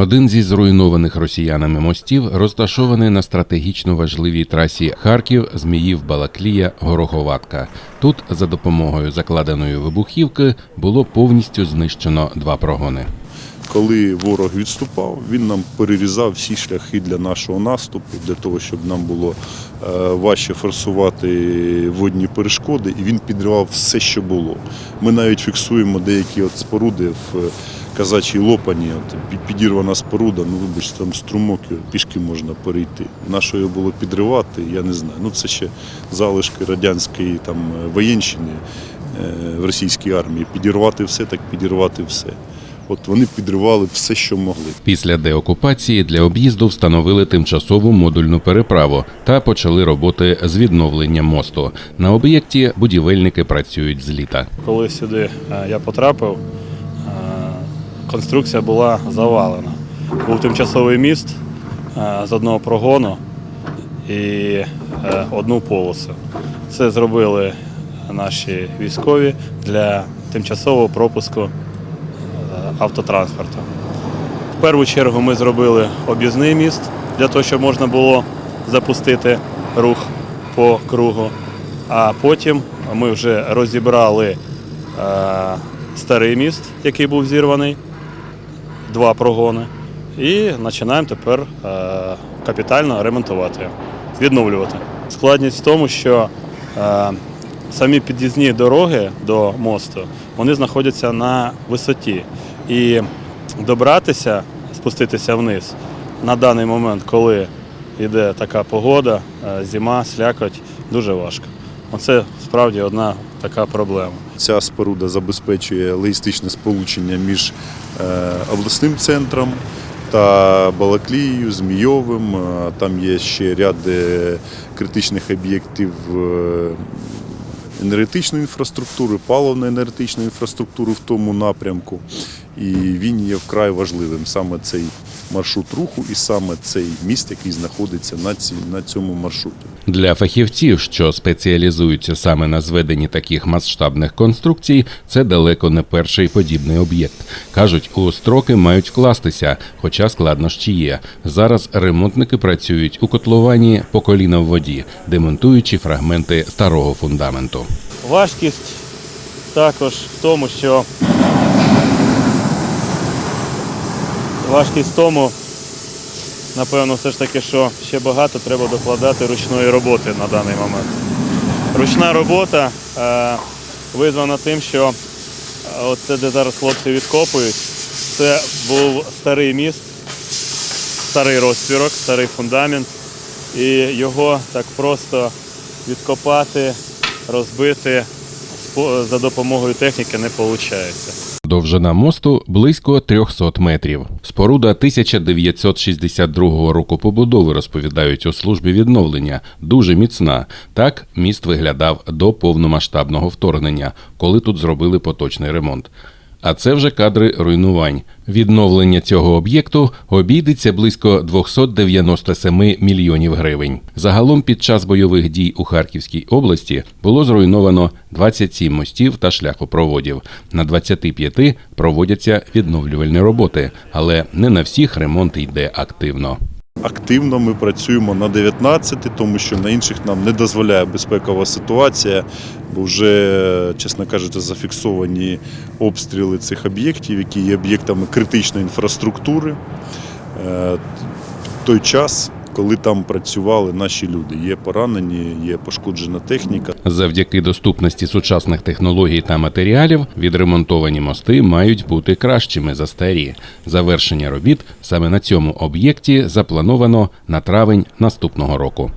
Один зі зруйнованих росіянами мостів розташований на стратегічно важливій трасі Харків, Зміїв, Балаклія, Гороховатка. Тут за допомогою закладеної вибухівки було повністю знищено два прогони. Коли ворог відступав, він нам перерізав всі шляхи для нашого наступу, для того, щоб нам було е, важче форсувати водні перешкоди, і він підривав все, що було. Ми навіть фіксуємо деякі от споруди в казачій лопані, от підірвана споруда, ну вибачте, там струмок, пішки можна перейти. Нащо його було підривати, я не знаю. Ну це ще залишки радянської там воєнщини е, в російській армії. Підірвати все, так підірвати все. От вони підривали все, що могли. Після деокупації для об'їзду встановили тимчасову модульну переправу та почали роботи з відновлення мосту. На об'єкті будівельники працюють з літа. Коли сюди е, я потрапив, конструкція була завалена. Був тимчасовий міст е, з одного прогону і е, одну полосу. Це зробили наші військові для тимчасового пропуску е, автотранспорту. В першу чергу ми зробили об'їзний міст для того, щоб можна було запустити рух по кругу. А потім ми вже розібрали старий міст, який був зірваний, два прогони, і починаємо тепер е, капітально ремонтувати, відновлювати. Складність в тому, що е, самі під'їзні дороги до мосту вони знаходяться на висоті. І добратися, спуститися вниз на даний момент, коли йде така погода, е, зима, слякоть, дуже важко. Оце справді одна така проблема. Ця споруда забезпечує логістичне сполучення між е, обласним центром та Балаклією, Змійовим. Там є ще ряд критичних об'єктів е, енергетичної інфраструктури, паливно-енергетичної інфраструктури в тому напрямку. І він є вкрай важливим саме цей маршрут руху і саме цей міст, який знаходиться на, ці, на цьому маршруті. Для фахівців, що спеціалізуються саме на зведенні таких масштабних конструкцій, це далеко не перший подібний об'єкт. кажуть, у строки мають вкластися, хоча складнощі є. Зараз ремонтники працюють у котловані по коліна в воді, демонтуючи фрагменти старого фундаменту. Важкість також в тому, що важкість в тому, напевно, все ж таки, що ще багато треба докладати ручної роботи на даний момент. Ручна робота е, визвана тим, що е, оце, де зараз хлопці відкопують, це був старий міст, старий розпірок, старий фундамент. І його так просто відкопати, розбити за допомогою техніки не виходить. Довжина мосту близько 300 метрів. Споруда 1962 року побудови, розповідають у службі відновлення. Дуже міцна. Так міст виглядав до повномасштабного вторгнення, коли тут зробили поточний ремонт. А це вже кадри руйнувань. Відновлення цього об'єкту обійдеться близько 297 мільйонів гривень. Загалом під час бойових дій у Харківській області було зруйновано 27 мостів та шляхопроводів. На 25 проводяться відновлювальні роботи, але не на всіх ремонт йде активно. Активно ми працюємо на 19, тому що на інших нам не дозволяє безпекова ситуація, бо вже, чесно кажучи, зафіксовані обстріли цих об'єктів, які є об'єктами критичної інфраструктури. Е, В той час, коли там працювали наші люди, є поранені, є пошкоджена техніка. Завдяки доступності сучасних технологій та матеріалів відремонтовані мости мають бути кращими за старі. Завершення робіт саме на цьому об'єкті заплановано на травень наступного року.